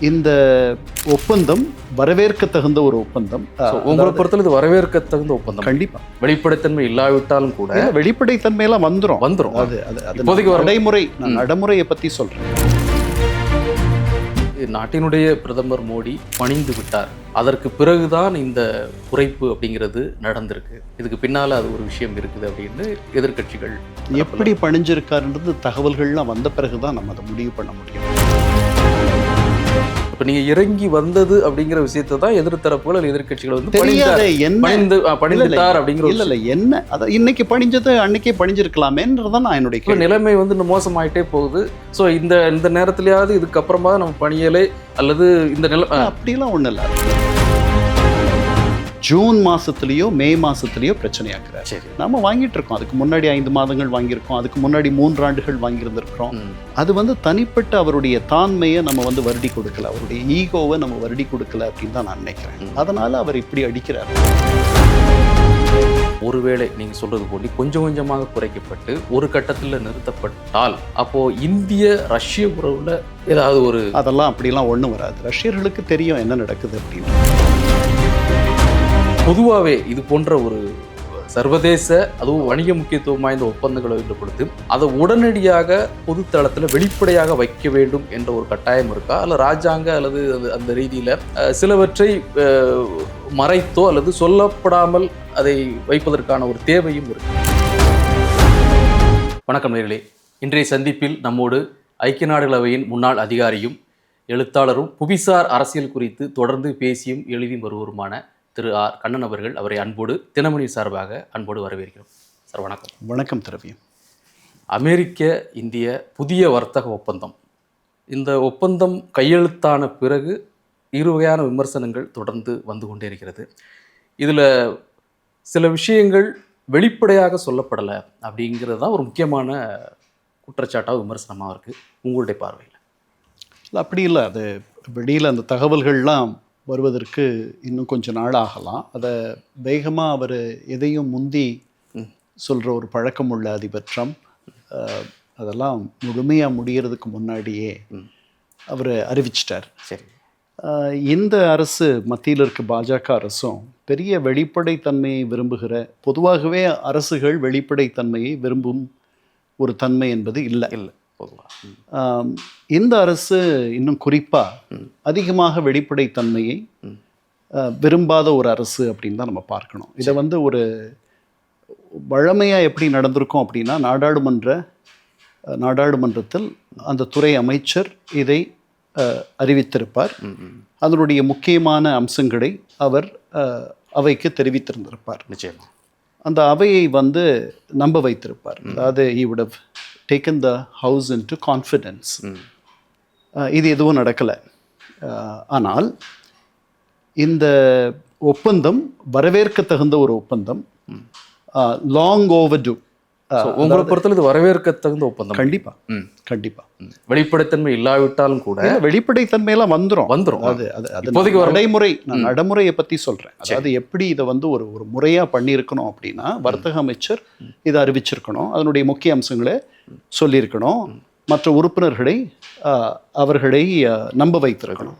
இந்த ஒப்பந்தம் வரவேற்க தகுந்த ஒரு ஒப்பந்தம். உங்களை பொறுத்தல இது வரவேற்க தகுந்த ஒப்பந்தம். கண்டிப்பா. வெளிப்படைத்தன்மை இல்லாவிட்டாலும் கூட வெளிப்படைத்தன்மையெல்லாம் வந்துரும். வந்துரும். அது அது இப்போதைக்கு நடைமுறை நான் நடைமுறையை பத்தி சொல்றேன். நாட்டினுடைய பிரதமர் மோடி பணிந்து விட்டார். அதற்கு பிறகுதான் இந்த குறைப்பு அப்படிங்கிறது நடந்திருக்கு. இதுக்கு பின்னால அது ஒரு விஷயம் இருக்குது அப்படின்னு எதிர்க்கட்சிகள் எப்படி பணிஞ்சிருக்காருன்றது தகவல்கள்லாம் வந்த பிறகுதான் நம்ம அதை முடிவு பண்ண முடியும். இப்ப நீங்க இறங்கி வந்தது அப்படிங்கிற விஷயத்தை தான் எதிர்த்தரப்புகள் அல்லது எதிர்க்கட்சிகள் வந்து தெரியாத பணிந்து பணிந்துட்டார் அப்படிங்கிற ஒரு இல்ல இல்ல என்ன? அத இன்னைக்கு பணிஞ்சது அன்னைக்கே பணிஞ்சிருக்கலாமேன்றதான் நான் என்னுடைய நிலைமை வந்து இன்னும் மோசமாயிட்டே போகுது. ஸோ இந்த இந்த நேரத்திலேயாவது இதுக்கப்புறமா நம்ம பணியலை அல்லது இந்த நில அப்படிலாம் ஒண்ணும் இல்ல. ஜூன் மாசத்துலயோ மே மாசத்துலயோ பிரச்சனையாக்குறாரு. சரி. நாம வாங்கிட்டு இருக்கோம் அதுக்கு முன்னாடி ஐந்து மாதங்கள் வாங்கியிருக்கோம். அதுக்கு முன்னாடி மூன்று ஆண்டுகள் வாங்கியிருந்திருக்கிறோம். அது வந்து தனிப்பட்ட அவருடைய தாண்மையை நம்ம வந்து வருடி கொடுக்கல. அவருடைய ஈகோவை நம்ம வருடி கொடுக்கல அப்படின்னு தான் நான் நினைக்கிறேன். அதனால அவர் இப்படி அடிக்கிறார். ஒருவேளை நீங்க சொல்றது போல கொஞ்சம் கொஞ்சமாக குறைக்கப்பட்டு ஒரு கட்டத்தில் நிறுத்தப்பட்டால் அப்போ இந்திய ரஷ்ய உறவுல ஏதாவது ஒரு அதெல்லாம் அப்படிலாம் ஒண்ணும் வராது. ரஷ்யர்களுக்கு தெரியும் என்ன நடக்குது அப்படின்னு. பொதுவாகவே இது போன்ற ஒரு சர்வதேச அதுவும் வணிக முக்கியத்துவம் வாய்ந்த ஒப்பந்தங்களை என்று கொடுத்து அதை உடனடியாக பொதுத்தளத்தில் வெளிப்படையாக வைக்க வேண்டும் என்ற ஒரு கட்டாயம் இருக்கா? அல்ல ராஜாங்க அல்லது அந்த ரீதியில் சிலவற்றை மறைத்தோ அல்லது சொல்லப்படாமல் அதை வைப்பதற்கான ஒரு தேவையும் இருக்கு. வணக்கம் நேர்களே. இன்றைய சந்திப்பில் நம்மோடு ஐக்கிய நாடுகள் அவையின் முன்னாள் அதிகாரியும் எழுத்தாளரும் புவிசார் அரசியல் குறித்து தொடர்ந்து பேசியும் எழுதி வருவருமான திரு ஆர் கண்ணன் அவர்கள் அவரை அன்போடு தினமணி சார்பாக அன்போடு வரவேற்கிறோம். சார் வணக்கம். வணக்கம் திரவியம். அமெரிக்க இந்திய புதிய வர்த்தக ஒப்பந்தம். இந்த ஒப்பந்தம் கையெழுத்தான பிறகு இரு வகையான விமர்சனங்கள் தொடர்ந்து வந்து கொண்டே இருக்கிறது. இதில் சில விஷயங்கள் வெளிப்படையாக சொல்லப்படலை அப்படிங்கிறது தான் ஒரு முக்கியமான குற்றச்சாட்டாக விமர்சனமாக இருக்குது உங்களுடைய பார்வையில். இல்லை அப்படி இல்லை. அது வெளியில் அந்த தகவல்கள்லாம் வருவதற்கு இன்னும் கொஞ்சம் நாள் ஆகலாம். அதை வேகமாக அவர் எதையும் முந்தி. சொல்கிற ஒரு பழக்கம் உள்ள அதிபர் ட்ரம்ப் அதெல்லாம் முழுமையாக முடியறதுக்கு முன்னாடியே. அவர் அறிவிச்சிட்டார். சரி. இந்த அரசு மத்தியில் இருக்க பாஜக அரசும் பெரிய வெளிப்படைத்தன்மையை விரும்புகிற பொதுவாகவே அரசுகள் வெளிப்படைத்தன்மையை விரும்பும் ஒரு தன்மை என்பது இல்லை. இல்லை. இந்த அரசு இன்னும் குறிப்பாக அதிகமாக வெளிப்படைத்தன்மையை விரும்பாத ஒரு அரசு அப்படின்னு தான் நம்ம பார்க்கணும். இதை வந்து ஒரு வழமையாக எப்படி நடந்திருக்கும் அப்படின்னா நாடாளுமன்ற நாடாளுமன்றத்தில் அந்த துறை அமைச்சர் இதை அறிவித்திருப்பார். அதனுடைய முக்கியமான அம்சங்களை அவர் அவைக்கு தெரிவித்திருந்திருப்பார். நிச்சயமா. அந்த அவையை வந்து நம்ப வைத்திருப்பார். அதாவது would have taken the house into confidence. ம் அஹ் இது எதுவும் நடக்கலை. ஆனால் இந்த ஒப்பந்தம் வரவேற்க தகுந்த ஒரு ஒப்பந்தம் லாங் ஓவர் So, உங்களை பொறுத்தல இது வரவேற்க தகுந்த ஒப்பந்தம். கண்டிப்பா. கண்டிப்பா. வெளிப்படைத்தன்மை இல்லாவிட்டாலும் கூட இல்ல, வெளிப்படைத்தன்மையெல்லாம் வந்துரும். வந்துரும். அது அது நடைமுறை நான் நடைமுறையை பத்தி சொல்றேன். அதாவது எப்படி இதை வந்து ஒரு ஒரு முறையா பண்ணியிருக்கணும் அப்படின்னா வர்த்தக அமைச்சர் இதை அறிவிச்சிருக்கணும். அதனுடைய முக்கிய அம்சங்களை சொல்லியிருக்கணும். மற்ற உறுப்பினர்களை அவர்களை நம்ப வைத்திருக்கணும்.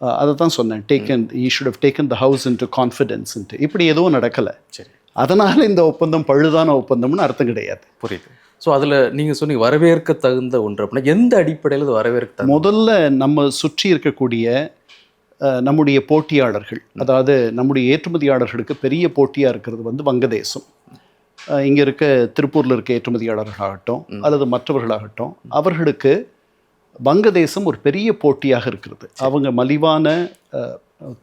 அதை தான் சொன்னேன். Taken he should have taken the house into confidence இப்படி எதுவும் நடக்கலை. சரி. அதனால இந்த ஒப்பந்தம் பழுதான ஒப்பந்தம்னு அர்த்தம் கிடையாது. புரியுது. ஸோ அதில் நீங்கள் சொன்னீங்க வரவேற்க தகுந்த ஒன்று அப்படின்னா எந்த அடிப்படையில் இது வரவேற்க முதல்ல நம்ம சுற்றி இருக்கக்கூடிய நம்முடைய போட்டியாளர்கள் அதாவது நம்முடைய ஏற்றுமதியாளர்களுக்கு பெரிய போட்டியாக இருக்கிறது வந்து வங்கதேசம். இங்க இருக்க திருப்பூர்ல இருக்க ஏற்றுமதியாளர்களாகட்டும் அல்லது மற்றவர்களாகட்டும் அவர்களுக்கு வங்கதேசம் ஒரு பெரிய போட்டியாக இருக்கிறது. அவங்க மலிவான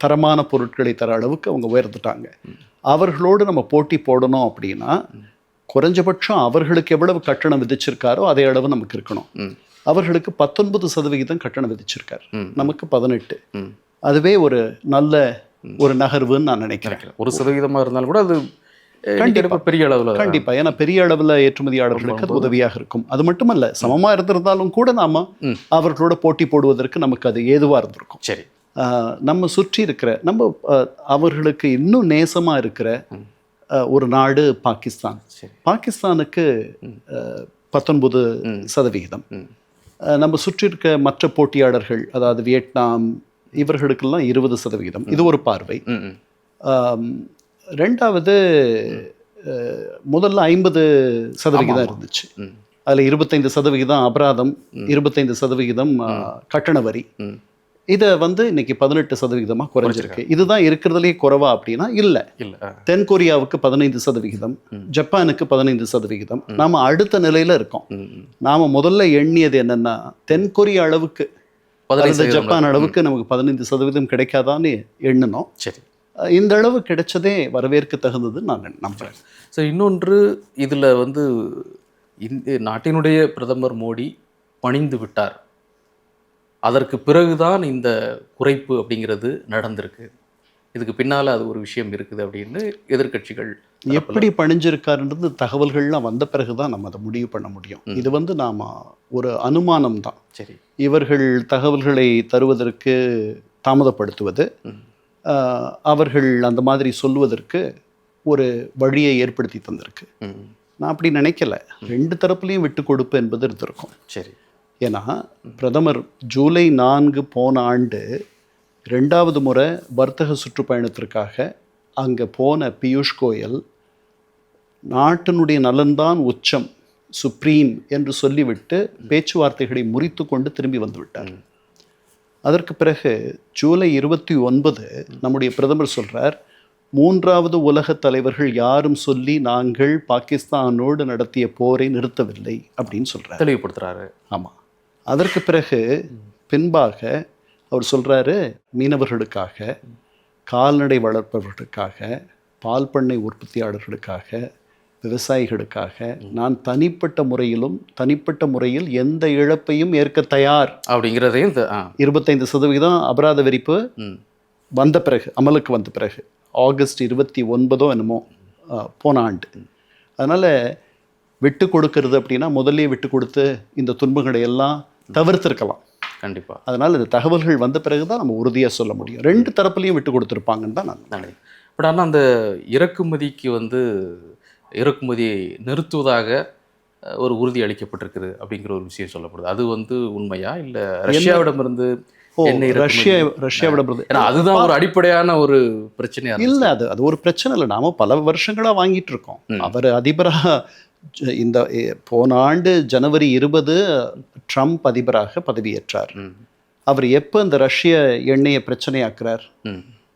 தரமான பொருட்களை தர அளவுக்கு அவங்க உயர்ந்துட்டாங்க. அவர்களோடு நம்ம போட்டி போடணும் அப்படின்னா குறைஞ்சபட்சம் அவர்களுக்கு எவ்வளவு கட்டணம் விதிச்சிருக்காரோ அதே அளவு நமக்கு இருக்கணும். அவர்களுக்கு பத்தொன்பது சதவிகிதம் கட்டணம் விதிச்சிருக்கார். நமக்கு பதினெட்டு. அதுவே ஒரு நல்ல ஒரு நகர்வுன்னு நான் நினைக்கிறேன். ஒரு சதவீதமாக இருந்தாலும் கூட அது அஹ், கண்டிப்பா. நீங்க பெரிய அளவில் கண்டிப்பா. ஏன்னா பெரிய அளவுல ஏற்றுமதியாளர்களுக்கு அது உதவியாக இருக்கும். அது மட்டுமல்ல சமமா இருந்திருந்தாலும் கூட நாம. அவர்களோட போட்டி போடுவதற்கு நமக்கு அது ஏதுவா இருந்திருக்கும். சரி. நம்ம சுற்றி இருக்கிற நம்ம அவர்களுக்கு இன்னும் நேசமா இருக்கிற ஒரு நாடு பாகிஸ்தான். பாகிஸ்தானுக்கு பத்தொன்பது. சதவிகிதம். நம்ம சுற்றி இருக்க மற்ற போட்டியாளர்கள் அதாவது வியட்நாம் இவர்களுக்கெல்லாம் இருபது சதவிகிதம். இது ஒரு பார்வை. ரெண்டாவது முதல்ல ஐம்பது சதவிகிதம் இருந்துச்சு. அதில் இருபத்தைந்து சதவிகிதம் அபராதம் இருபத்தைந்து சதவிகிதம் கட்டண வரி. இதை வந்து இன்னைக்கு பதினெட்டு சதவிகிதமாக குறைஞ்சிருக்கு. இதுதான் இருக்கிறதுலே குறைவா அப்படின்னா இல்லை. இல்லை தென் கொரியாவுக்கு பதினைந்து சதவிகிதம் ஜப்பானுக்கு பதினைந்து சதவிகிதம். நாம அடுத்த நிலையில இருக்கோம். நாம முதல்ல எண்ணியது என்னன்னா தென் கொரியா அளவுக்கு பதினைந்து ஜப்பான் அளவுக்கு நமக்கு பதினைந்து சதவீதம் கிடைக்காதான்னு எண்ணினோம். சரி. இந்த அளவு கிடைச்சதே வரவேற்க தகுந்ததுன்னு நான் நம்புறேன். ஸோ இன்னொன்று இதில் வந்து இந்த நாட்டினுடைய பிரதமர் மோடி பணிந்து விட்டார். அதற்கு பிறகுதான் இந்த குறைப்பு அப்படிங்கிறது நடந்திருக்கு. இதுக்கு பின்னால் அது ஒரு விஷயம் இருக்குது அப்படின்னு எதிர்க்கட்சிகள் எப்படி பணிஞ்சிருக்காருன்றது தகவல்கள்லாம் வந்த பிறகுதான் நம்ம அதை முடிவு பண்ண முடியும். இது வந்து நாம ஒரு அனுமானம் தான் சரி. இவர்கள் தகவல்களை தருவதற்கு தாமதப்படுத்துவது அவர்கள் அந்த மாதிரி சொல்வதற்கு ஒரு வழியை ஏற்படுத்தி தந்திருக்கு. நான் அப்படி நினைக்கல. ரெண்டு தரப்புலையும் விட்டு கொடுப்பு என்பது இருந்திருக்கும். சரி. ஏன்னா பிரதமர் ஜூலை நான்கு போன ஆண்டு ரெண்டாவது முறை வர்த்தக சுற்றுப்பயணத்திற்காக அங்கே போன பியூஷ் கோயல் நாட்டினுடைய நலன்தான் உச்சம் சுப்ரீம் என்று சொல்லிவிட்டு பேச்சுவார்த்தைகளை முறித்து கொண்டு திரும்பி வந்து விட்டார். அதற்கு பிறகு ஜூலை இருபத்தி ஒன்பது நம்முடைய பிரதமர் சொல்றார் மூன்றாவது உலக தலைவர்கள் யாரும் சொல்லி நாங்கள் பாகிஸ்தானோடு நடத்திய போரை நிறுத்தவில்லை அப்படின்னு சொல்றார். தெளிவுபடுத்துறாரு. ஆமாம் அதற்கு பிறகு பின்பாக அவர் சொல்றாரு மீனவர்களுக்காக கால்நடை வளர்ப்பவர்களுக்காக பால் பண்ணை உற்பத்தியாளர்களுக்காக விவசாயிகளுக்காக நான் தனிப்பட்ட முறையிலும் தனிப்பட்ட முறையில் எந்த இழப்பையும் ஏற்க தயார். அப்படிங்கிறதையும் இருபத்தைந்து சதவீதம் அபராத விரிப்பு வந்த பிறகு அமலுக்கு வந்த பிறகு ஆகஸ்ட் இருபத்தி ஒன்பதோ என்னமோ போன ஆண்டு. அதனால் விட்டு கொடுக்கறது அப்படின்னா முதல்லயே விட்டு கொடுத்து இந்த துன்பங்களை எல்லாம் தவிர்த்திருக்கலாம். கண்டிப்பாக அதனால் இந்த தகவல்கள் வந்த பிறகு தான் நம்ம உறுதியாக சொல்ல முடியும். ரெண்டு தரப்புலையும் விட்டு கொடுத்துருப்பாங்கன்னு தான் நான் நல்லது பட் ஆனால் அந்த இறக்குமதிக்கு வந்து இறக்குமதியை நிறுத்துவதாக ஒரு உறுதி அளிக்கப்பட்டிருக்குது அப்படிங்கிற ஒரு விஷயம் சொல்லப்படுது. அது வந்து உண்மையா? இல்லை ரஷ்யாவிடமிருந்து ரஷ்யா ரஷ்யாவிட பிரதமர் ஏன்னா அதுதான் ஒரு அடிப்படையான ஒரு பிரச்சனையா. இல்லை அது அது ஒரு பிரச்சனை இல்லை. நாம பல வருஷங்களாக வாங்கிட்டு இருக்கோம். அவர் அதிபராக ஜ- இந்த போன ஆண்டு ஜனவரி இருபது ட்ரம்ப் அதிபராக பதவியேற்றார். அவர் எப்போ இந்த ரஷ்ய எண்ணெயை பிரச்சனையாக்குறார்?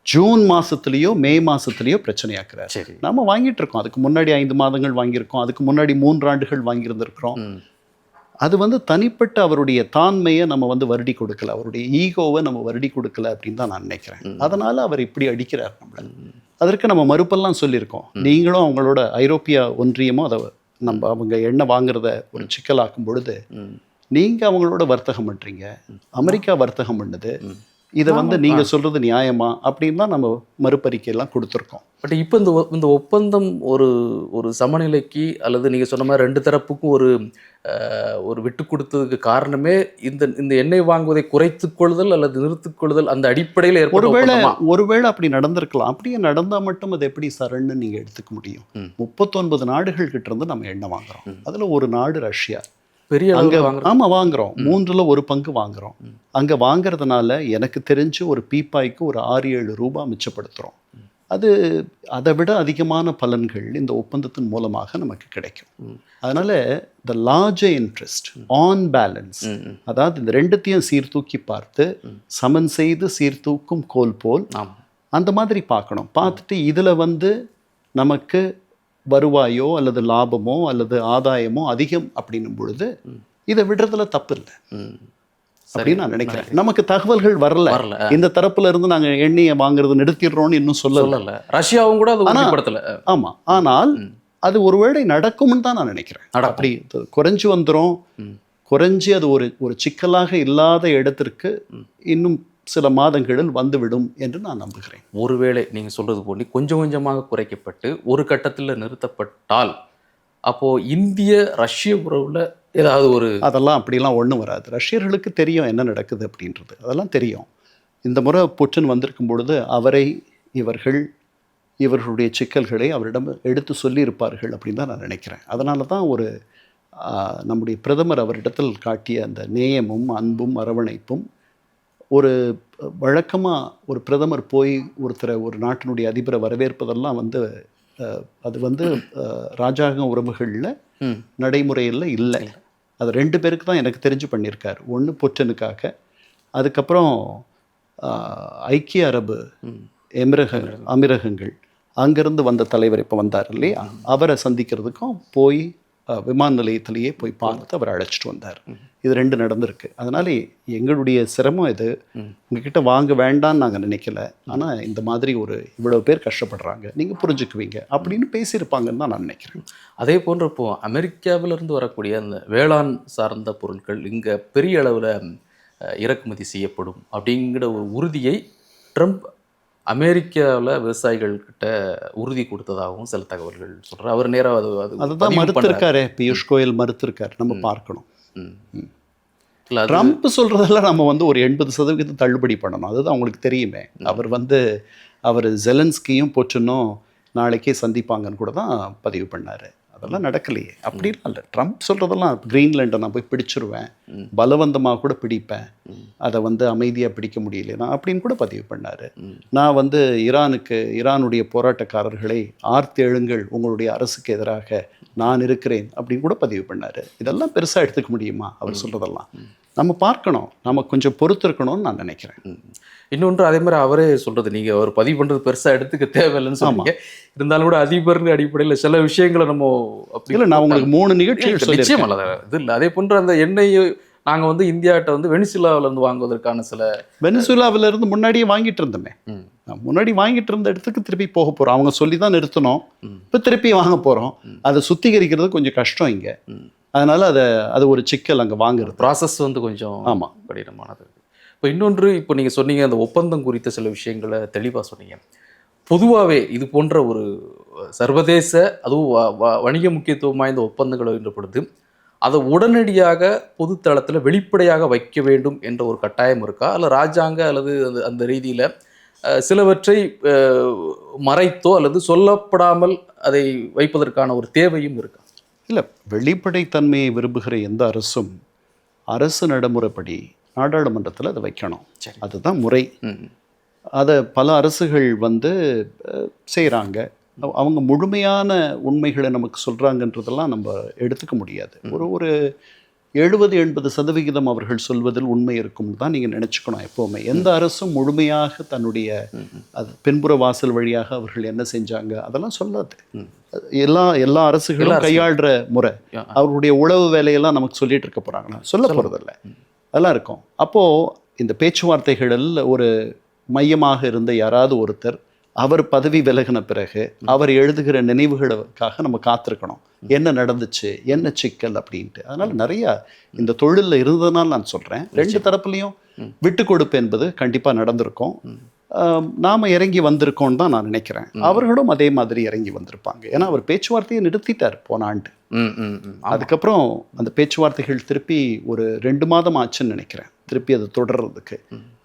ஜூன் மாசத்துலயோ மே மாசத்துலயோ பிரச்சனையாக்குறார். சரி. நாம வாங்கிட்டு இருக்கோம். அதுக்கு முன்னாடி ஐந்து மாதங்கள் வாங்கியிருக்கோம். அதுக்கு முன்னாடி மூன்று ஆண்டுகள் வாங்கியிருந்திருக்கிறோம். அது வந்து தனிப்பட்ட அவருடைய தாண்மையை நம்ம வந்து வருடி கொடுக்கல. அவருடைய ஈகோவை நம்ம வருடி கொடுக்கல அப்படின்னு தான் நான் நினைக்கிறேன். அதனால அவர் இப்படி அடிக்கிறார் நம்மள. அதற்கு நம்ம மறுப்பெல்லாம் சொல்லியிருக்கோம். நீங்களும் அவங்களோட ஐரோப்பிய ஒன்றியமும் அதை நம்ம அவங்க எண்ணெய் வாங்குறத ஒரு சிக்கலாக்கும் பொழுது ம். நீங்க அவங்களோட வர்த்தகம் பண்றீங்க. அமெரிக்கா வர்த்தகம் பண்ணுது. இதை வந்து நீங்க சொல்றது நியாயமா அப்படின்னு தான் நம்ம மறுபறிக்கை எல்லாம் கொடுத்துருக்கோம். பட் இப்போ இந்த இந்த ஒப்பந்தம் ஒரு ஒரு சமநிலைக்கு அல்லது நீங்கள் சொன்ன மாதிரி ரெண்டு தரப்புக்கும் ஒரு ஒரு விட்டு கொடுத்ததுக்கு காரணமே இந்த இந்த எண்ணெய் வாங்குவதை குறைத்துக் கொள்ளுதல் அல்லது நிறுத்திக் கொள்ளுதல் அந்த அடிப்படையில் ஒருவேளை? ஒருவேளை அப்படி நடந்திருக்கலாம். அப்படியே நடந்தா மட்டும் அது எப்படி சரண்னு நீங்க எடுத்துக்க முடியும். முப்பத்தொன்பது நாடுகள் கிட்ட இருந்து நம்ம எண்ணெய் வாங்குறோம். அதுல ஒரு நாடு ரஷ்யா. பெரிய அங்க அளவில் வாங்குற ஆமா வாங்குறோம். மூன்றுல ஒரு பங்கு வாங்குறோம். அங்க வாங்குறதுனால எனக்கு தெரிஞ்சு ஒரு பீப்பாய்க்கு ஒரு ஆறு ஏழு ரூபாய் மிச்சப்படுத்துறோம். அது அதை விட அதிகமான பலன்கள் இந்த ஒப்பந்தத்தின் மூலமாக நமக்கு கிடைக்கும். அதனால the larger interest on balance. அதாவது இந்த ரெண்டுத்தையும் சீர்தூக்கி பார்த்து சமன் செய்து சீர்தூக்கும் கோல் போல் ஆமாம் அந்த மாதிரி பார்க்கணும். பார்த்துட்டு இதில் வந்து நமக்கு வருவாயோ அல்லது லாபமோ அல்லது ஆதாயமோ அதிகம் அப்படின்னும் பொழுது இதை விடுறதுல தப்பு இல்லை அப்படின்னு நான் நினைக்கிறேன். நமக்கு தகவல்கள் வரல. இந்த தரப்புல இருந்து நாங்க எண்ணெயை வாங்குறது நிறுத்திடுறோம்னு இன்னும் சொல்லல. ரஷ்யாவும் கூட அது ஆமா. ஆனால் அது ஒருவேளை நடக்கும்னு தான் நான் நினைக்கிறேன். அப்படி குறைஞ்சு வந்துரும். ம். குறைஞ்சி அது ஒரு ஒரு சிக்கலாக இல்லாத இடத்திற்கு இன்னும் சில மாதங்களில் வந்துவிடும் என்று நான் நம்புகிறேன். ஒருவேளை நீங்க சொல்றது போல கொஞ்சம் கொஞ்சமாக குறைக்கப்பட்டு ஒரு கட்டத்தில் நிறுத்தப்பட்டால் அப்போ இந்திய ரஷ்ய உறவுல ஏதாவது ஒரு அதெல்லாம் அப்படிலாம் ஒன்றும் வராது. ரஷ்யர்களுக்கு தெரியும் என்ன நடக்குது அப்படின்றது. அதெல்லாம் தெரியும். இந்த முறை புட்டின் வந்திருக்கும் பொழுது அவரை இவர்கள் இவர்களுடைய சிக்கல்களை அவரிடம் எடுத்து சொல்லியிருப்பார்கள் அப்படின்னு தான் நான் நினைக்கிறேன். அதனால தான் ஒரு நம்முடைய பிரதமர் அவரிடத்தில் காட்டிய அந்த நேயமும் அன்பும் அரவணைப்பும் ஒரு வழக்கமாக ஒரு பிரதமர் போய் ஒருத்தரை ஒரு நாட்டினுடைய அதிபரை வரவேற்பதெல்லாம் வந்து அது வந்து ராஜாங்க உறவுகளில் நடைமுறையில் இல்லை. அது ரெண்டு பேருக்கு தான் எனக்கு தெரிஞ்சு பண்ணியிருக்காரு. ஒன்று பொற்றனுக்காக அதுக்கப்புறம் ஐக்கிய அரபு எமிரக அமீரகங்கள் அங்கேருந்து வந்த தலைவர் இப்போ வந்தார் இல்லையா? அவரை சந்திக்கிறதுக்கும் போய் விமான நிலையத்திலேயே போய் பார்த்து அவரை அழைச்சிட்டு வந்தார். இது ரெண்டு நடந்திருக்கு. அதனால எங்களுடைய சிரமம் இது. உங்ககிட்ட வாங்க வேண்டாம்னு நாங்கள் நினைக்கல. ஆனால் இந்த மாதிரி ஒரு இவ்வளோ பேர் கஷ்டப்படுறாங்க. நீங்கள் புரிஞ்சுக்குவீங்க. அப்படின்னு பேசியிருப்பாங்கன்னு தான் நான் நினைக்கிறேன். அதே போன்று இப்போ அமெரிக்காவிலிருந்து வரக்கூடிய அந்த வேளாண் சார்ந்த பொருட்கள் இங்கே பெரிய அளவில் இறக்குமதி செய்யப்படும் அப்படிங்கிற ஒரு உறுதியை ட்ரம்ப் அமெரிக்காவில் விவசாயிகள்கிட்ட உறுதி கொடுத்ததாகவும் சில தகவல்கள் சொல்கிறார் அவர் நேராக அது அது அதுதான். மறுத்திருக்காரே. பியூஷ் கோயல் மறுத்திருக்காரு. நம்ம பார்க்கணும். ம். ட்ரம்ப் சொல்றதெல்லாம் நம்ம வந்து ஒரு எண்பது சதவீதம் தள்ளுபடி பண்ணணும். அதுதான் அவங்களுக்கு தெரியுமே. அவர் வந்து அவர் ஜெலன்ஸ்கியும் பொச்சுன்னும் நாளைக்கே சந்திப்பாங்கன்னு கூட தான் பதிவு பண்ணாரு. அதெல்லாம் நடக்கலையே. அப்படிலாம் இல்லை. ட்ரம்ப் சொல்றதெல்லாம் கிரீன்லாண்டை நான் போய் பிடிச்சிருவேன். பலவந்தமாக கூட பிடிப்பேன். அதை வந்து அமைதியாக பிடிக்க முடியலைன்னா அப்படின்னு கூட பதிவு பண்ணாரு. நான் வந்து ஈரானுக்கு ஈரானுடைய போராட்டக்காரர்களை ஆர்த்து எழுங்கள் உங்களுடைய அரசுக்கு எதிராக நான் இருக்கிறேன் அப்படின்னு கூட பதிவு பண்ணாரு. இதெல்லாம் பெருசா எடுத்துக்க முடியுமா? அவர் சொல்றதெல்லாம். நம்ம பார்க்கணும். நம்ம கொஞ்சம் பொறுத்திருக்கணும்னு நான் நினைக்கிறேன். இன்னொன்று அதே மாதிரி அவரே சொல்றது நீங்க அவர் பதிவு பண்றது பெருசா எடுத்துக்க தேவையில்லைன்னு சொன்னீங்க. இருந்தாலும் கூட அதிபர்னு அடிப்படையில் சில விஷயங்களை நம்ம அப்படி இல்ல நான் உங்களுக்கு மூணு நிகழ்ச்சிகள் நிச்சயம் அல்ல இது இல்லை. அதே போன்று அந்த எண்ணெய் நாங்க வந்து இந்தியாட்ட வந்து வெனிசுலாவில இருந்து வாங்குவதற்கான சில வெனிசுலாவில இருந்து முன்னாடியே வாங்கிட்டு இருந்தோமே. முன்னாடி வாங்கிட்டு இருந்த இடத்துக்கு திருப்பி போக போறோம். அவங்க சொல்லி தான் நிறுத்தணும். இப்போ திருப்பி வாங்க போறோம். அதை சுத்திகரிக்கிறது கொஞ்சம் கஷ்டம் இங்க. அதனால அதை அது ஒரு சிக்கல் அங்க வாங்குறது. ப்ராசஸ் வந்து கொஞ்சம் ஆமா. கடினமானது. இப்போ இன்னொன்று இப்போ நீங்க சொன்னீங்க அந்த ஒப்பந்தம் குறித்த சில விஷயங்களை தெளிவா சொன்னீங்க. பொதுவாகவே இது போன்ற ஒரு சர்வதேச அதுவும் வணிக முக்கியத்துவம் வாய்ந்த ஒப்பந்தங்கள் என்ற பொழுது அதை உடனடியாக பொதுத்தளத்தில் வெளிப்படையாக வைக்க வேண்டும் என்ற ஒரு கட்டாயம் இருக்கா? அல்ல ராஜாங்க அல்லது அந்த அந்த ரீதியில் சிலவற்றை மறைத்தோ அல்லது சொல்லப்படாமல் அதை வைப்பதற்கான ஒரு தேவையும் இருக்கா? இல்ல வெளிப்படைத்தன்மையை விரும்புகிற எந்த அரசும் அரசு நடைமுறைப்படி நாடாளுமன்றத்தில் அதை வைக்கணும். அதுதான் முறை. அதை பல அரசுகள் வந்து செய்கிறாங்க அவங்க முழுமையான உண்மைகளை நமக்கு சொல்கிறாங்கன்றதெல்லாம் நம்ம எடுத்துக்க முடியாது. ஒரு ஒரு எழுபது எண்பது சதவிகிதம் அவர்கள் சொல்வதில் உண்மை இருக்கும்னு தான் நீங்கள் நினச்சிக்கணும் எப்போவுமே எந்த அரசும் முழுமையாக தன்னுடைய அது பின்புற வாசல் வழியாக அவர்கள் என்ன செஞ்சாங்க அதெல்லாம் சொல்லாது. எல்லா எல்லா அரசுகளும். கையாளுற முறை. அவருடைய உளவு வேலையெல்லாம் நமக்கு சொல்லிட்டு இருக்க போகிறாங்களா சொல்ல போகிறதில்ல அதெல்லாம் இருக்கும் அப்போது இந்த பேச்சுவார்த்தைகளில் ஒரு மையமாக இருந்த யாராவது ஒருத்தர் அவர் பதவி விலகின பிறகு அவர் எழுதுகிற நினைவுகளுக்காக நம்ம காத்திருக்கணும். என்ன நடந்துச்சு என்ன சிக்கல் அப்படின்ட்டு. அதனால நிறைய இந்த தொழிலில் இருந்ததுனால நான் சொல்கிறேன் ரெண்டு தரப்புலையும் விட்டு கொடுப்பு என்பது கண்டிப்பாக நடந்திருக்கும். நாம இறங்கி வந்திருக்கோம்னு தான் நான் நினைக்கிறேன். அவர்களும் அதே மாதிரி இறங்கி வந்திருப்பாங்க. ஏன்னா அவர் பேச்சுவார்த்தையை நிறுத்திட்டார் போன ஆண்டு. அதுக்கப்புறம் அந்த பேச்சுவார்த்தைகள் திருப்பி ஒரு ரெண்டு மாதம் ஆச்சுன்னு நினைக்கிறேன். திருப்பி அது தொடர்றதுக்கு.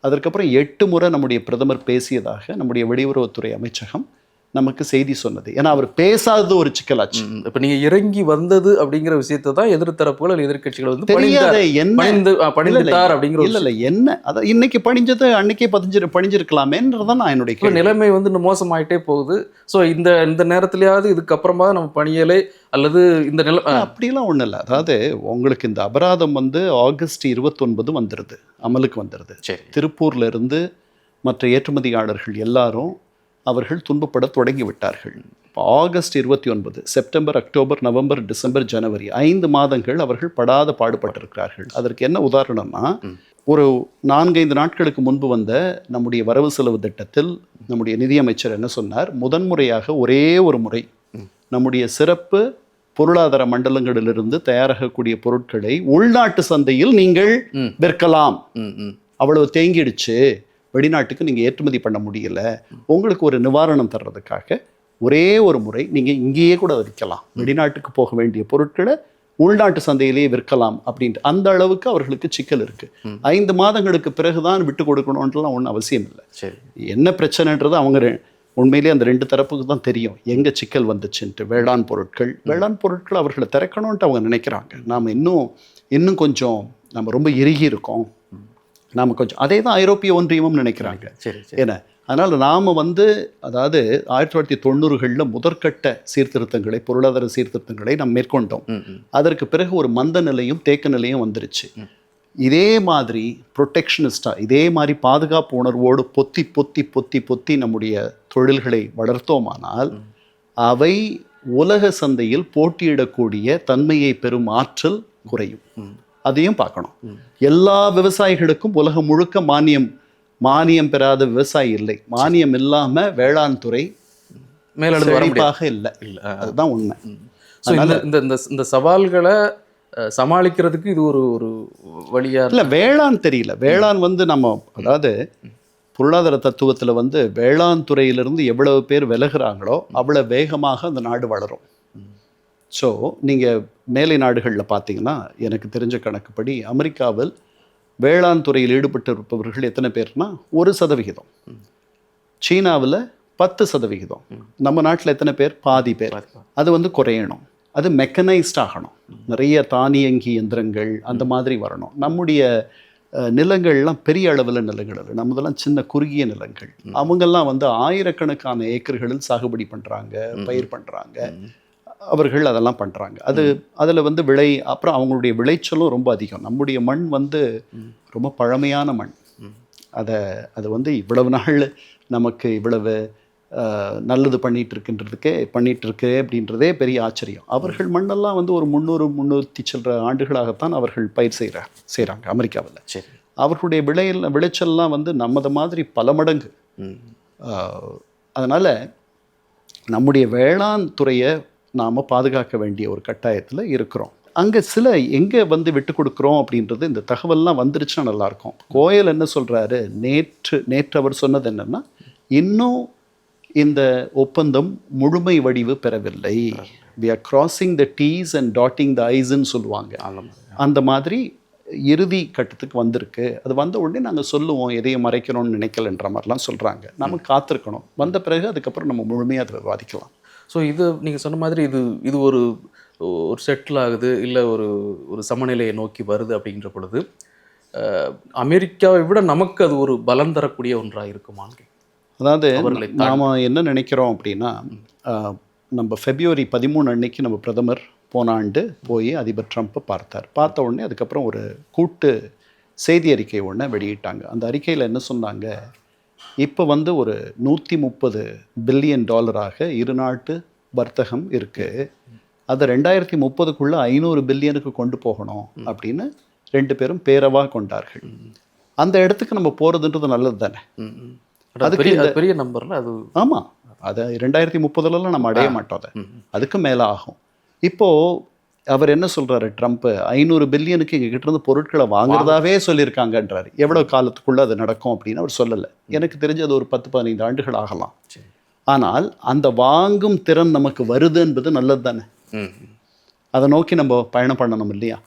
அதற்கப்புறம் எட்டு முறை நம்முடைய பிரதமர் பேசியதாக நம்முடைய வெளியுறவுத்துறை அமைச்சகம் நமக்கு செய்தி சொன்னது. ஏன்னா அவர் பேசாதது ஒரு சிக்கலாச்சு. இப்ப நீங்க இறங்கி வந்தது அப்படிங்கிற விஷயத்தை தான் எதிர்த்தரப்புகள் அல்லது எதிர்க்கட்சிகள் வந்து தெரியாத பணிந்தார். என்ன? பணிந்து ஆ, பணிந்துட்டார் அப்படிங்கிற இல்ல இல்ல. என்ன? அதான் இன்னைக்கு பணிஞ்சது அன்னைக்கே பதிஞ்சு பணிஞ்சிருக்கலாமேன்றதான் நான் என்னுடைய நிலைமை வந்து இன்னும் மோசமாயிட்டே போகுது. ஸோ இந்த இந்த நேரத்திலேயாவது இதுக்கப்புறமா நம்ம பணியலை அல்லது இந்த நிலை அப்படிலாம் ஒண்ணும் இல்லை. அதாவது உங்களுக்கு இந்த அபராதம் வந்து ஆகஸ்ட் இருபத்தொன்பது வந்துடுது அமலுக்கு வந்துடுது சரி. திருப்பூர்ல இருந்து மற்ற ஏற்றுமதியாளர்கள் எல்லாரும் அவர்கள் துன்பப்பட தொடங்கி விட்டார்கள் இப்போ ஆகஸ்ட் இருபத்தி ஒன்பது செப்டம்பர் அக்டோபர் நவம்பர் டிசம்பர் ஜனவரி ஐந்து மாதங்கள் அவர்கள் படாத பாடுபட்டிருக்கிறார்கள். அதற்கு என்ன உதாரணம்னா ஒரு நான்கைந்து நாட்களுக்கு முன்பு வந்த நம்முடைய வரவு செலவு திட்டத்தில் நம்முடைய நிதியமைச்சர் என்ன சொன்னார்? முதன்முறையாக ஒரே ஒரு முறை நம்முடைய சிறப்பு பொருளாதார மண்டலங்களிலிருந்து தயாராகக்கூடிய பொருட்களை உள்நாட்டு சந்தையில் நீங்கள். விற்கலாம். அவ்வளவு தேங்கிடுச்சு. வெளிநாட்டுக்கு நீங்கள் ஏற்றுமதி பண்ண முடியல உங்களுக்கு ஒரு நிவாரணம் தர்றதுக்காக ஒரே ஒரு முறை நீங்கள் இங்கேயே கூட விற்கலாம். வெளிநாட்டுக்கு போக வேண்டிய பொருட்களை உள்நாட்டு சந்தையிலேயே விற்கலாம் அப்படின்ட்டு அந்த அளவுக்கு அவர்களுக்கு சிக்கல் இருக்கு. ஐந்து மாதங்களுக்கு பிறகுதான் விட்டு கொடுக்கணுன்றலாம் ஒன்றும் அவசியம் இல்லை. சரி. என்ன பிரச்சனைன்றது அவங்க உண்மையிலேயே அந்த ரெண்டு தரப்புக்கு தான் தெரியும். எங்கே சிக்கல் வந்துச்சுன்ட்டு வேளாண் பொருட்கள் வேளாண் பொருட்கள் அவர்களை திறக்கணுன்ட்டு அவங்க நினைக்கிறாங்க. நாம் இன்னும் இன்னும் கொஞ்சம் நம்ம ரொம்ப இறுகி இருக்கோம். நாம் கொஞ்சம் அதே தான் ஐரோப்பிய ஒன்றியமும் நினைக்கிறாங்க. சரி சரி ஏன்னா அதனால் நாம் வந்து அதாவது ஆயிரத்தி தொள்ளாயிரத்தி தொண்ணூறுகளில் முதற்கட்ட சீர்திருத்தங்களை பொருளாதார சீர்திருத்தங்களை நாம் மேற்கொண்டோம். அதற்கு பிறகு ஒரு மந்த நிலையும் தேக்க நிலையும் வந்துருச்சு. இதே மாதிரி ப்ரொடெக்ஷனிஸ்டாக இதே மாதிரி பாதுகாப்பு உணர்வோடு பொத்தி பொத்தி பொத்தி பொத்தி நம்முடைய தொழில்களை வளர்த்தோமானால் அவை உலக சந்தையில் போட்டியிடக்கூடிய தன்மையை பெறும் ஆற்றல் குறையும். அதையும் பார்க்கணும். எல்லா விவசாயிகளுக்கும் உலகம் முழுக்க மானியம் மானியம் பெறாத விவசாயி இல்லை. மானியம் இல்லாம வேளாண் துறை செழிப்பாக இல்லை. இல்ல அதுதான் உண்மை. இந்த இந்த இந்த சவால்களை சமாளிக்கிறதுக்கு இது ஒரு ஒரு வழியா இல்ல வேளாண் தெரியல. வேளாண் வந்து நம்ம அதாவது பொருளாதார தத்துவத்துல வந்து வேளாண் துறையிலிருந்து எவ்வளவு பேர் விலகுறாங்களோ அவ்வளவு வேகமாக அந்த நாடு வளரும். ஸோ நீங்க மேலை நாடுகளில் பார்த்தீங்கன்னா எனக்கு தெரிஞ்ச கணக்குப்படி அமெரிக்காவில் வேளாண் துறையில் ஈடுபட்டு இருப்பவர்கள் எத்தனை பேர்னா ஒரு சதவிகிதம். சீனாவில் பத்து சதவிகிதம். நம்ம நாட்டில் எத்தனை பேர்? பாதி பேர். அது வந்து குறையணும். அது மெக்கனைஸ்ட் ஆகணும். நிறைய தானியங்கி எந்திரங்கள் அந்த மாதிரி வரணும். நம்முடைய நிலங்கள்லாம் பெரிய அளவில் நிலங்கள் இல்லை. நம்மதெல்லாம் சின்ன குறுகிய நிலங்கள். அவங்கெல்லாம் வந்து ஆயிரக்கணக்கான ஏக்கர்களில் சாகுபடி பண்ணுறாங்க பயிர் பண்ணுறாங்க அவர்கள் அதெல்லாம் பண்ணுறாங்க அது அதில் வந்து விளை அப்புறம் அவங்களுடைய விளைச்சலும் ரொம்ப அதிகம். நம்முடைய மண் வந்து ரொம்ப பழமையான மண். அதை அது வந்து இவ்வளவு நாள் நமக்கு இவ்வளவு நல்லது பண்ணிட்டு இருக்கின்றதுக்கே இருக்கு அப்படின்றதே பெரிய ஆச்சரியம். அவர்கள் மண்ணெல்லாம் வந்து ஒரு முந்நூறு முந்நூற்றி சில்லற ஆண்டுகளாகத்தான் அவர்கள் பயிர் செய்கிறார் செய்கிறாங்க அமெரிக்காவில். சரி. அவர்களுடைய விளையல் விளைச்சல்லாம் வந்து நம்மத மாதிரி பல மடங்கு. அதனால நம்முடைய வேளாண் துறையை நாம் பாதுகாக்க வேண்டிய ஒரு கட்டாயத்தில் இருக்கிறோம். அங்கே சில எங்கே வந்து விட்டு கொடுக்குறோம் அப்படின்றது இந்த தகவல்லாம் வந்துருச்சுன்னா நல்லாயிருக்கும் கோயல் என்ன சொல்கிறாரு நேற்று நேற்று அவர் சொன்னது என்னென்னா இன்னும் இந்த ஒப்பந்தம் முழுமை வடிவு பெறவில்லை. We are crossing the t's and dotting the ஐஸ்ன்னு சொல்லுவாங்க. அந்த மாதிரி இறுதி கட்டத்துக்கு வந்திருக்கு. அது வந்த உடனே நாங்கள் சொல்லுவோம் எதையும் மறைக்கணும்னு நினைக்கலன்ற மாதிரிலாம் சொல்கிறாங்க நம்ம காத்திருக்கணும். வந்த பிறகு அதுக்கப்புறம் நம்ம முழுமையாக அதை விவாதிக்கலாம். ஸோ இது நீங்கள் சொன்ன மாதிரி இது இது ஒரு ஒரு செட்டில் ஆகுது இல்லை ஒரு ஒரு சமநிலையை நோக்கி வருது அப்படின்ற பொழுது அமெரிக்காவை விட நமக்கு அது ஒரு பலம் தரக்கூடிய ஒன்றாக இருக்குமான்னு அதாவது நாம் என்ன நினைக்கிறோம் அப்படின்னா நம்ம ஃபெப்ரவரி பதிமூணு அன்னைக்கு நம்ம பிரதமர் போன ஆண்டு போய் அதிபர் ட்ரம்ப்பை பார்த்தார். பார்த்த உடனே அதுக்கப்புறம் ஒரு கூட்டு செய்தி அறிக்கை ஒன்று வெளியிட்டாங்க. அந்த அறிக்கையில் என்ன சொன்னாங்க? இப்போ வந்து ஒரு நூற்றி முப்பது பில்லியன் டாலராக இரு நாட்டு வர்த்தகம் இருக்குது அதை ரெண்டாயிரத்தி முப்பதுக்குள்ளே ஐநூறு பில்லியனுக்கு கொண்டு போகணும் அப்படின்னு ரெண்டு பேரும் பேரவா கொண்டார்கள். அந்த இடத்துக்கு நம்ம போகிறதுன்றது நல்லது தானே? அதுக்கு பெரிய நம்பரில் அது ஆமாம் அதை? ரெண்டாயிரத்தி முப்பதுலலாம் நம்ம அடைய மாட்டோம் அதை. அதுக்கு மேலே ஆகும். இப்போது அவர் என்ன சொல்றாரு ட்ரம்ப்? ஐநூறு பில்லியனுக்கு எங்ககிட்ட இருந்து பொருட்களை வாங்குறதாவே சொல்லியிருக்காங்கன்றாரு. எவ்வளோ காலத்துக்குள்ள அது நடக்கும் அப்படின்னு அவர் சொல்லலை. எனக்கு தெரிஞ்சு அது ஒரு பத்து பதினைந்து ஆண்டுகள் ஆகலாம். ஆனால் அந்த வாங்கும் திறன் நமக்கு வருது என்பது நல்லது தானே? அதை நோக்கி நம்ம பயணம் பண்ணணும் இல்லையா?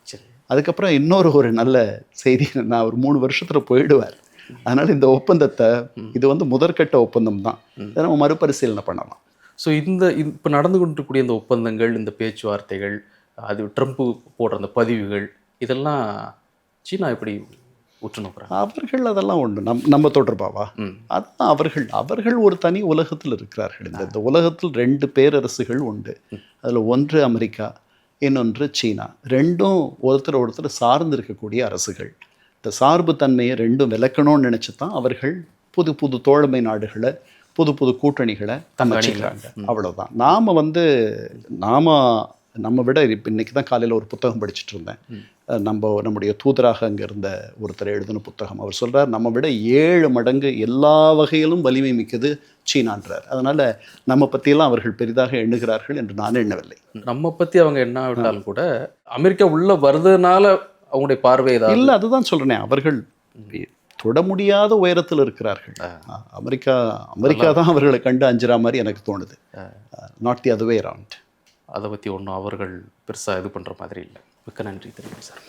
அதுக்கப்புறம் இன்னொரு ஒரு நல்ல செய்தி நான் ஒரு மூணு வருஷத்துல போயிடுவார் அதனால இந்த ஒப்பந்தத்தை இது வந்து முதற்கட்ட ஒப்பந்தம் தான். இதை நம்ம மறுபரிசீலனை பண்ணலாம். ஸோ இந்த இப்போ நடந்து கொண்டிருக்கக்கூடிய இந்த ஒப்பந்தங்கள் இந்த பேச்சுவார்த்தைகள் அது ட்ரம்ப் போடுற அந்த பதிவுகள் இதெல்லாம் சீனா எப்படி உற்று நோக்குறாங்க? அவர்கள் அதெல்லாம் உண்டு. நம் நம்ம தொடர்பாவா? ம். அதான் அவர்கள் அவர்கள் ஒரு தனி உலகத்தில் இருக்கிறார்கள். இந்த இந்த உலகத்தில் ரெண்டு பேரரசுகள் உண்டு. அதில் ஒன்று அமெரிக்கா இன்னொன்று சீனா. ரெண்டும் ஒருத்தர் ஒருத்தர் சார்ந்து இருக்கக்கூடிய அரசுகள். இந்த சார்பு தன்மையை ரெண்டும் விளக்கணும்னு நினச்சி தான் அவர்கள் புது புது தோழமை நாடுகளை புது புது கூட்டணிகளை அமைச்சிக்கிறாங்க. அவ்வளவுதான். நாம் வந்து நாம நம்ம விட இப்போ இன்னைக்கு தான் காலையில் ஒரு புத்தகம் படிச்சுட்டு இருந்தேன் நம்ம நம்முடைய தூதராக அங்கே இருந்த ஒருத்தர் எழுதின புத்தகம். அவர் சொல்றார் நம்ம விட ஏழு மடங்கு எல்லா வகையிலும் வலிமை மிக்கது சீனான்றார். அதனால நம்ம பற்றியெல்லாம் அவர்கள் பெரிதாக எண்ணுகிறார்கள் என்று நான் எண்ணவில்லை. நம்ம பற்றி அவங்க என்ன விட்டாலும் கூட அமெரிக்கா உள்ள வருதுனால அவங்களுடைய பார்வை இல்லை அதுதான் சொல்றேனே. அவர்கள் தொட முடியாத உயரத்தில் இருக்கிறார்கள். அமெரிக்கா அமெரிக்கா தான் அவர்களை கண்டு அஞ்சுற மாதிரி எனக்கு தோணுது. நாட் தி அதுவே அரவுண்ட் அதை பற்றி ஒன்றும் அவர்கள் பெருசாக இது பண்ணுற மாதிரி இல்லை. மிக்க நன்றி தெரியும் சார்.